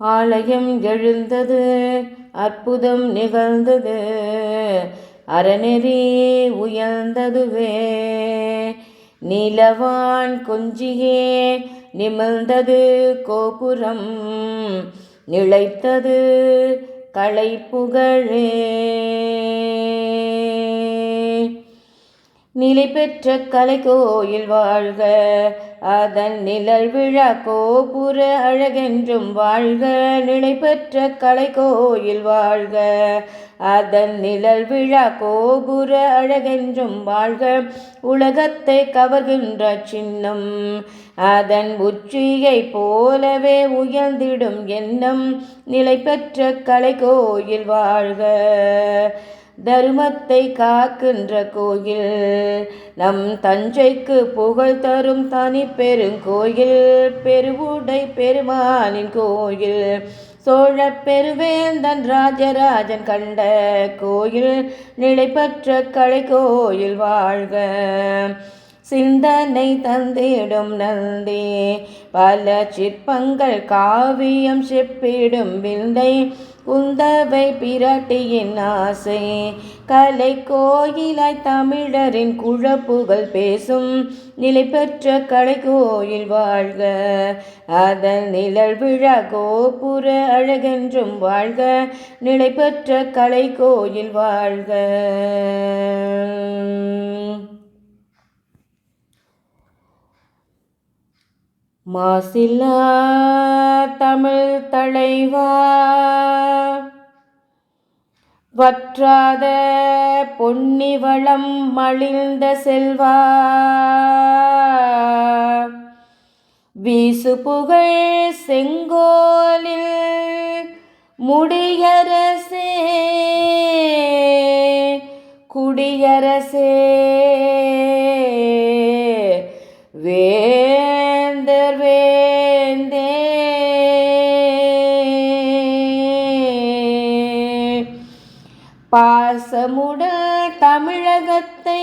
ஆலயம் எழுந்தது அற்புதம் நிகழ்ந்தது. அறநெறி உயர்ந்ததுவே. நிலவான் கொஞ்சியே நிமிழ்ந்தது கோபுரம். நிலைத்தது கலை புகழே நிலை பெற்ற கலை கோயில் வாழ்க அதன் நிழல் விழா கோபுர அழகென்றும் வாழ்க நிலை பெற்ற கலை கோயில் வாழ்க. அதன் நிழல் விழா கோபுர அழகென்றும் வாழ்க உலகத்தை கவர்கின்ற சின்னம். அதன் உச்சியை போலவே உயர்ந்திடும் எண்ணம் நிலை பெற்ற கலை கோயில் வாழ்க. தர்மத்தை காக்கின்ற கோயில். நம் தஞ்சைக்கு புகழ் தரும் தனி பெருங்கோயில் பெருவுடை பெருமானின் கோயில். சோழ பெருவேந்தன் ராஜராஜன் கண்ட கோயில். நிலைப்பற்ற கலை கோயில் வாழ்க. சிந்தனை தந்திடும் நந்தி. பல சிற்பங்கள் காவியம் செப்பிடும் விந்தை. குந்தவை பிரட்டியின் ஆசை. கலை கோயிலாய் தமிழரின் குழப்புகள் பேசும். நிலை பெற்ற கலை கோயில் வாழ்க. அதன் நிழல் விழா கோபுர அழகென்றும் வாழ்க. நிலை பெற்ற கலை கோயில் வாழ்க. மாசில்லா தமிழ் தலைவா. வற்றாத பொன்னிவளம் மலிந்த செல்வா. வீசு புகழ் செங்கோலில் முடியரசே. குடியரசே. வே பாசமுடல் தமிழகத்தை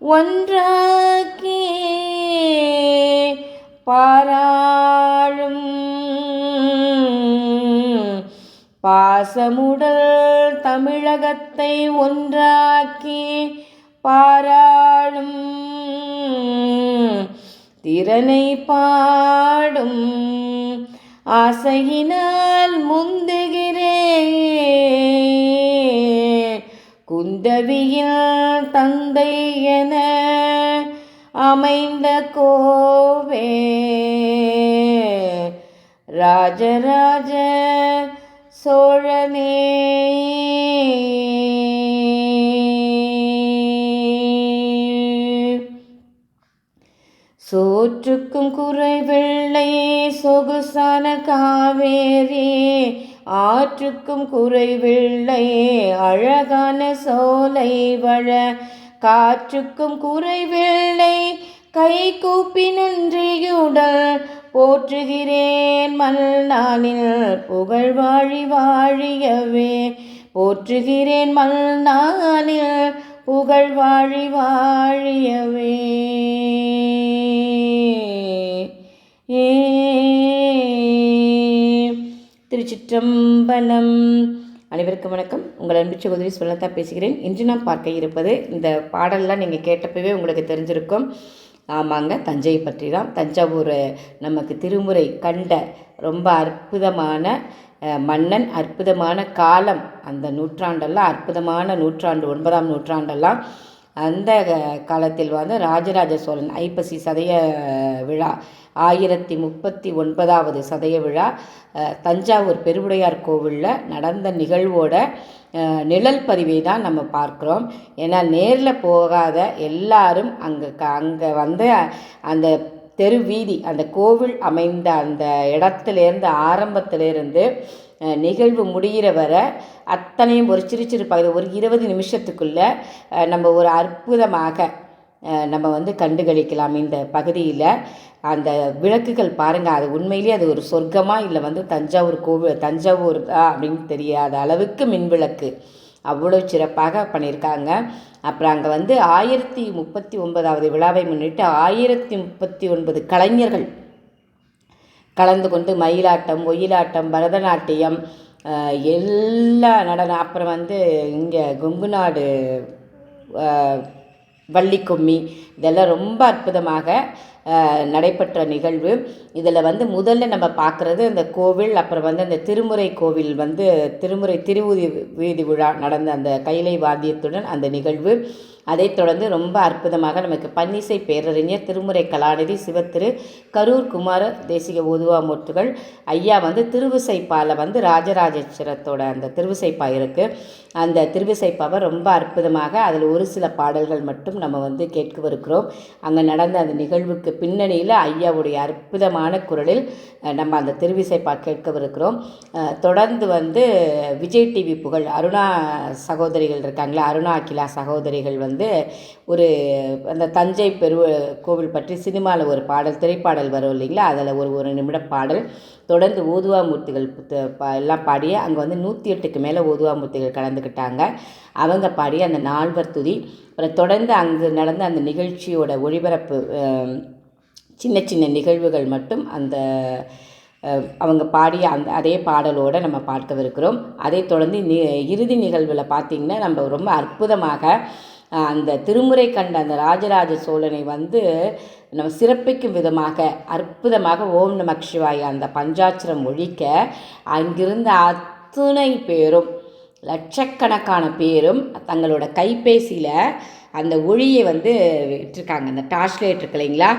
ஒன்றாக்கி பாராளும் பாசமுடல் தமிழகத்தை ஒன்றாக்கி பாராளும் திறனை பாடும் ஆசையினால் முந்துகிறேன். குந்தவியில் தந்தை என அமைந்த கோவே. ராஜராஜ சோழனே. சோற்றுக்கும் குறை வெள்ளை சொகுசான காவேரி. ஆற்றுக்கும் குறைவில்லை அழகான சோலை வள காற்றுக்கும் குறைவில்லை கை கூப்பி நன்றியுடல் போற்றுகிறேன். மல்நாளில் புகழ் வாழி வாழியவே. போற்றுகிறேன் மல்நாளில் புகழ் வாழி வாழியவே. ஏ திருச்சிற்றம்பலம். அனைவருக்கும் வணக்கம். உங்கள் அன்பு சகோதரி சொல்லத்தான் பேசுகிறேன். இன்று நான் பார்க்க இருப்பது இந்த பாடல்லாம் நீங்கள் கேட்டப்பவே உங்களுக்கு தெரிஞ்சிருக்கும். ஆமாங்க தஞ்சையை பற்றி தான் தஞ்சாவூர் நமக்கு திருமுறை கண்ட ரொம்ப அற்புதமான மன்னன் அற்புதமான காலம். அந்த நூற்றாண்டெல்லாம் அற்புதமான நூற்றாண்டு ஒன்பதாம் நூற்றாண்டெல்லாம் அந்த காலத்தில் வந்து ராஜராஜ சோழன் ஐப்பசி சதய விழா ஆயிரத்தி முப்பத்தி ஒன்பதாவது சதய விழா தஞ்சாவூர் பெருவுடையார் கோவிலில் நடந்த நிகழ்வோட நிழல் பதிவை தான் நம்ம பார்க்குறோம். ஏன்னா நேரில் போகாத எல்லாரும் அங்கே க அங்கே வந்து அந்த தெரு வீதி அந்த கோவில் அமைந்த அந்த இடத்துலேருந்து ஆரம்பத்திலேருந்து நிகழ்வு முடிகிற வரை அத்தனையும் ஒரு சிறு சிறு பகுதி ஒரு இருபது நிமிஷத்துக்குள்ளே நம்ம ஒரு அற்புதமாக நம்ம வந்து கண்டுகளிக்கலாம் இந்த பகுதியில். அந்த விளக்குகள் பாருங்கள் அது உண்மையிலேயே அது ஒரு சொர்க்கமாக இல்லை வந்து தஞ்சாவூர் கோவில் தஞ்சாவூர் தான் அப்படின்னு தெரியாத அளவுக்கு மின்விளக்கு அவ்வளோ சிறப்பாக பண்ணியிருக்காங்க. அப்புறம் அங்கே வந்து ஆயிரத்தி முப்பத்தி ஒன்பதாவது விழாவை முன்னிட்டு ஆயிரத்தி முப்பத்தி ஒன்பது கலைஞர்கள் கலந்து கொண்டு மயிலாட்டம் ஒயிலாட்டம் பரதநாட்டியம் எல்லா நடனம். அப்புறம் வந்து இங்கே கொங்கு நாடு அஹ், வள்ளிக்கும்மி இதெல்லாம் ரொம்ப அற்புதமாக நடைபெற்ற நிகழ்வு. இதில் வந்து முதல்ல நம்ம பார்க்குறது அந்த கோவில் அப்புறம் வந்து அந்த திருமுறை கோவில் வந்து திருமுறை திருவுதி வீதி விழா நடந்த அந்த கைலை வாத்தியத்துடன் அந்த நிகழ்வு. அதைத் தொடர்ந்து ரொம்ப அற்புதமாக நமக்கு பன்னிசை பேரறிஞர் திருமுறை கலாநிதி சிவத்திரு கரூர் குமார தேசிக ஓதுவாமூர்த்திகள் ஐயா வந்து திருவிசைப்பால வந்து ராஜராஜேஸ்வரத்தோட அந்த திருவிசைப்பா இருக்குது அந்த திருவிசைப்பாவை ரொம்ப அற்புதமாக அதில் ஒரு சில பாடல்கள் மட்டும் நம்ம வந்து கேட்கவிருக்கிறோம். அங்கே நடந்த அந்த நிகழ்வுக்கு பின்னணியில் ஐயாவுடைய அற்புதமான குரலில் நம்ம அந்த திருவிசைப்பா கேட்கவிருக்கிறோம். தொடர்ந்து வந்து விஜய் டிவி புகழ் அருணா சகோதரிகள் இருக்காங்களா அருணா அகிலா சகோதரிகள் வந்து வந்து ஒரு அந்த தஞ்சை பெரு கோவில் பற்றி சினிமாவில் ஒரு பாடல் திரைப்பாடல் வரும் இல்லைங்களா? அதில் ஒரு ஒரு நிமிட பாடல். தொடர்ந்து ஓதுவாமூர்த்திகள் புத்த- பா- எல்லாம் பாடி அங்கே வந்து நூற்றி எட்டுக்கு மேலே ஓதுவாமூர்த்திகள் கலந்துக்கிட்டாங்க. அவங்க பாடிய அந்த நால்வர் துதி. அப்புறம் தொடர்ந்து அங்கு நடந்த அந்த நிகழ்ச்சியோட ஒளிபரப்பு சின்ன சின்ன நிகழ்வுகள் மட்டும் அந்த அவங்க பாடிய அந்த அதே பாடலோடு நம்ம பார்க்கவிருக்கிறோம். அதே தொடர்ந்து இறுதி நிகழ்வில் பார்த்திங்கன்னா நம்ம ரொம்ப அற்புதமாக அந்த திருமுறை கண்ட அந்த ராஜராஜ சோழனை வந்து நம்ம சிறப்பிக்கும் விதமாக அற்புதமாக ஓம் நமக் சிவாய அந்த பஞ்சாட்சரம் ஒழிக்க அங்கிருந்த அத்துணை பேரும் லட்சக்கணக்கான பேரும் தங்களோட கைபேசியில் அந்த ஒளியை வந்து விட்டுருக்காங்க. அந்த டார்ச் லைட் இருக்கு இல்லைங்களா?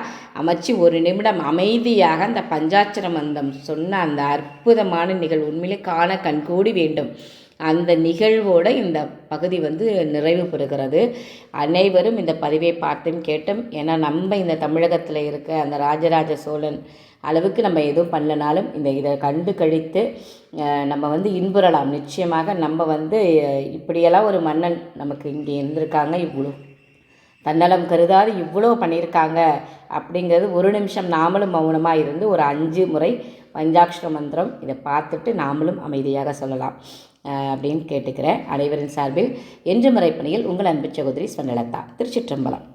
அமைச்சு ஒரு நிமிடம் அமைதியாக அந்த பஞ்சாட்சர மந்தம் சொன்ன அந்த அற்புதமான நிகழ்வு உண்மையிலே காண கண்கூடி வேண்டும். அந்த நிகழ்வோட இந்த பகுதி வந்து நிறைவு பெறுகிறது. அனைவரும் இந்த பதிவை பார்த்தும் கேட்டும் ஏன்னா நம்ம இந்த தமிழகத்தில் இருக்க அந்த ராஜராஜ சோழன் அளவுக்கு நம்ம எதுவும் பண்ணலனாலும் இந்த இதை கண்டு கழித்து நம்ம வந்து இன்புறலாம். நிச்சயமாக நம்ம வந்து இப்படியெல்லாம் ஒரு மன்னன் நமக்கு இங்கே இருந்திருக்காங்க. இவ்வளோ தன்னலம் கருதாது இவ்வளோ பண்ணியிருக்காங்க அப்படிங்கிறது ஒரு நிமிஷம் நாமளும் மௌனமாக இருந்து ஒரு அஞ்சு முறை பஞ்சாட்சர மந்திரம் இதை பார்த்துட்டு நாமளும் அமைதியாக சொல்லலாம். அப்படின்னு கேட்டுக்கிறேன். அனைவரின் சார்பில் என்று முறைப்பணியில் உங்கள் அன்பு சகோதரி ஸ்வர்ணலதா திருச்சிற்றம்பலம்.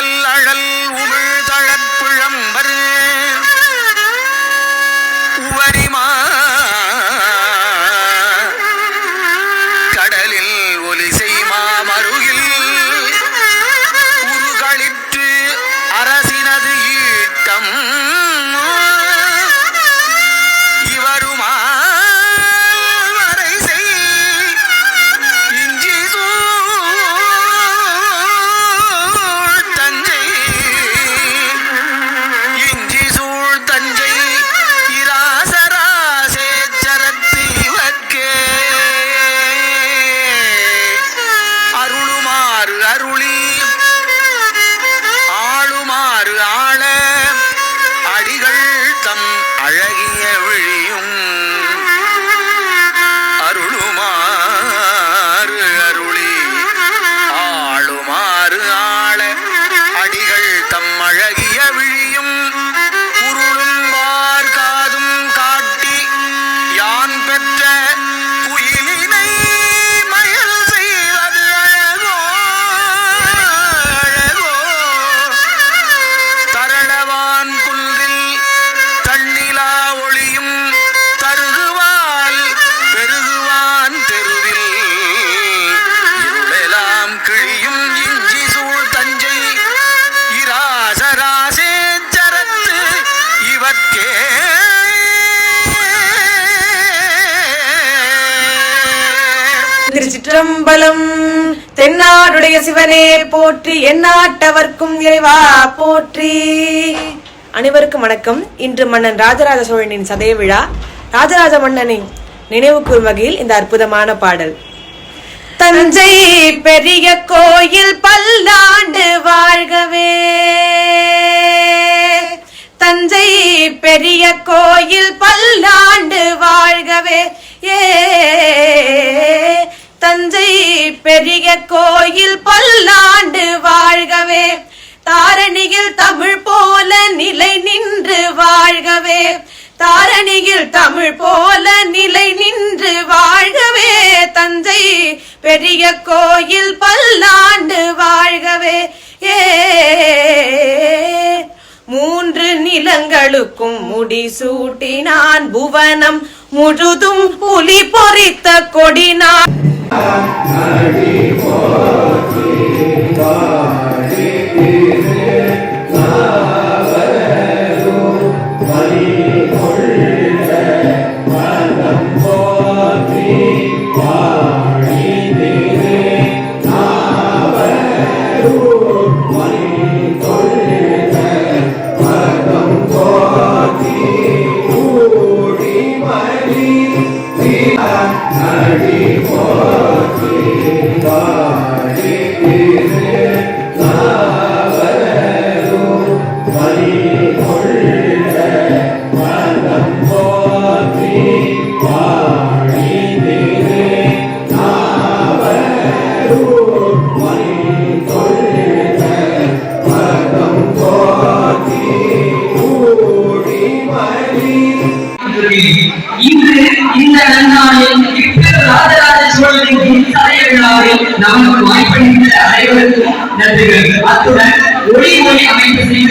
அழல் அழல் உமிழ் திருச்சிற்றம்பலம். தென்னாடுடைய சிவனே போற்றி எந்நாட்டவர்க்கும் இறைவா போற்றி. அனைவருக்கும் வணக்கம். இன்று மன்னன் ராஜராஜ சோழனின் சதய விழா. ராஜராஜ மன்னனின் நினைவு கூறும் வகையில் இந்த அற்புதமான பாடல். தஞ்சை பெரிய கோயில் பல்லாண்டு வாழ்கவே. தஞ்சை பெரிய கோயில் பல்லாண்டு வாழ்கவே. ஏ தஞ்சை பெரிய கோயில் பல்லாண்டு வாழ்கவே. தாரணியில் தமிழ் போல நிலை நின்று வாழ்கவே. தாரணியில் தமிழ் போல நிலை நின்று வாழ்கவே. தஞ்சை பெரிய கோயில் பல்லாண்டு வாழ்கவே. ஏ மூன்று நிலங்களுக்கும் முடிசூட்டினான் புவனம். முழுதும் புலி பொறித்த கொடினான் இன்று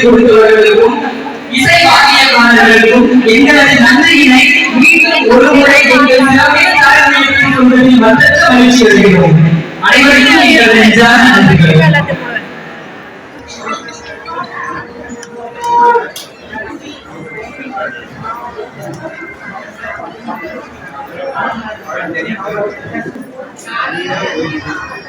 கொடுத்தவர்களுக்கும் இசை வாக்கியக்காரர்களுக்கும் எங்களது நன்றியினை மீண்டும் ஒரு முறை எங்கள் சிறப்பில் தலைமையில் மகிழ்ச்சி அடைகிறோம். அனைவருக்கும் எங்கள் நெஞ்சான நன்றிகள். தஞ்சையில்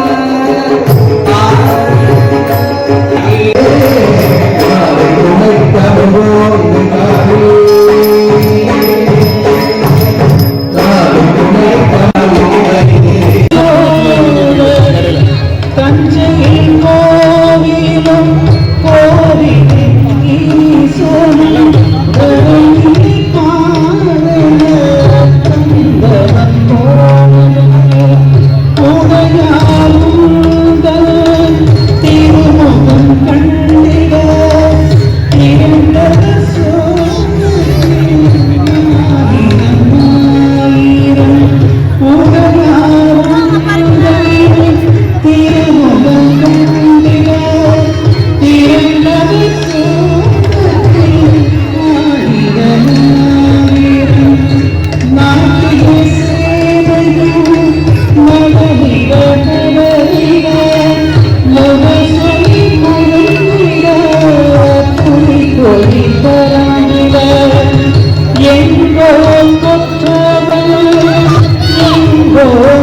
Oh,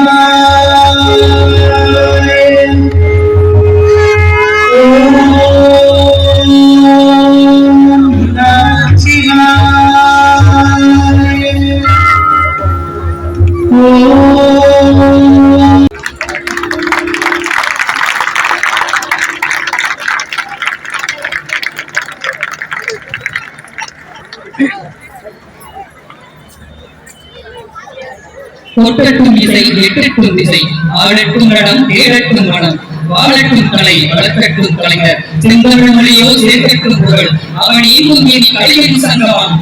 ま எட்டட்டும் திசை ஆடட்டும் நடம் தேடட்டும் மனம் வாழட்டும் கலை வளர்க்கட்டும் கலைஞர். செந்தமிழ் மொழியோ சேர்க்கட்டும் புகழ் அவன் ஈங்கும் கலையின் சங்கமான்